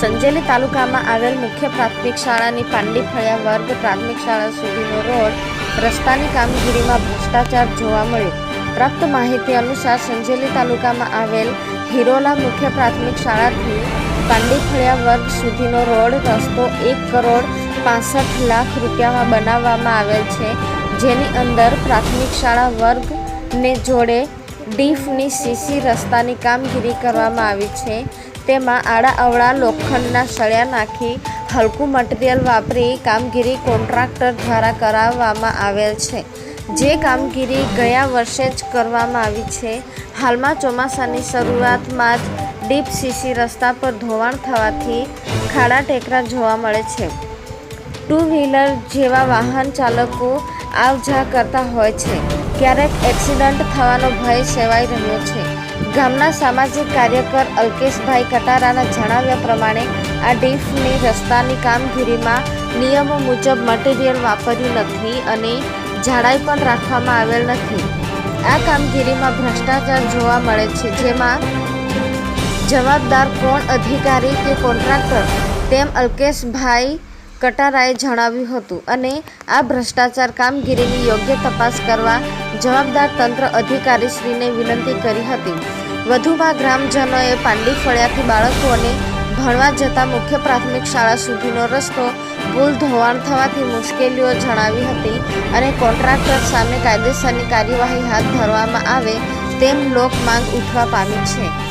સંજેલી તાલુકામાં આવેલ મુખ્ય પ્રાથમિક શાળાની પાંડી ફળિયા વર્ગ પ્રાથમિક શાળા સુધીનો રોડ રસ્તાની કામગીરીમાં ભ્રષ્ટાચાર જોવા મળ્યો. પ્રાપ્ત માહિતી અનુસાર સંજેલી તાલુકામાં આવેલ હિરોલા મુખ્ય પ્રાથમિક શાળાથી પાંડી ફળિયા વર્ગ સુધીનો રોડ રસ્તો એક કરોડ પાસઠ લાખ રૂપિયામાં બનાવવામાં આવેલ છે. જેની અંદર પ્રાથમિક શાળા વર્ગને જોડે ડીફની સીસી રસ્તાની કામગીરી કરવામાં આવી છે. તેમાં આડા અવળા લોખંડના સળિયા નાખી, હલકું મટીરિયલ વાપરી, કામગીરી કોન્ટ્રાક્ટર દ્વારા કરાવવામાં આવેલ છે. જે કામગીરી ગયા વર્ષે જ કરવામાં આવી છે. હાલમાં ચોમાસાની શરૂઆતમાં જ ડીપ સીસી રસ્તા પર ધોવાણ થવાથી ખાડા ટેકરા જોવા મળે છે. ટુ વ્હીલર જેવા વાહન ચાલકો આવ જા કરતા હોય છે. ક્યારેક એક્સિડન્ટ થવાનો ભય સેવાઈ રહ્યો છે. ગામના સામાજિક કાર્યકર અલ્કેશભાઈ કટારાના જણાવ્યા પ્રમાણે આ ડીફની રસ્તાની કામગીરીમાં નિયમો મુજબ મટીરિયલ વાપર્યું નથી અને જાડાઈ પણ રાખવામાં આવેલ નથી. આ કામગીરીમાં ભ્રષ્ટાચાર જોવા મળે છે, જેમાં જવાબદાર કોણ અધિકારી કે કોન્ટ્રાક્ટર? તેમ અલ્કેશભાઈ કટારાએ જણાવ્યું હતું અને આ ભ્રષ્ટાચાર કામગીરીની યોગ્ય તપાસ કરવા જવાબદાર તંત્ર અધિકારીશ્રીને વિનંતી કરી હતી. વધુમાં ગ્રામજનોએ પાંડી ફળિયાથી બાળકોને ભણવા જતા મુખ્ય પ્રાથમિક શાળા સુધીનો રસ્તો પુલ ધોવાણ થવાથી મુશ્કેલીઓ જણાવી હતી અને કોન્ટ્રાક્ટર સામે કાયદેસરની કાર્યવાહી હાથ ધરવામાં આવે તેમ લોક માંગ ઉઠવા પામી છે.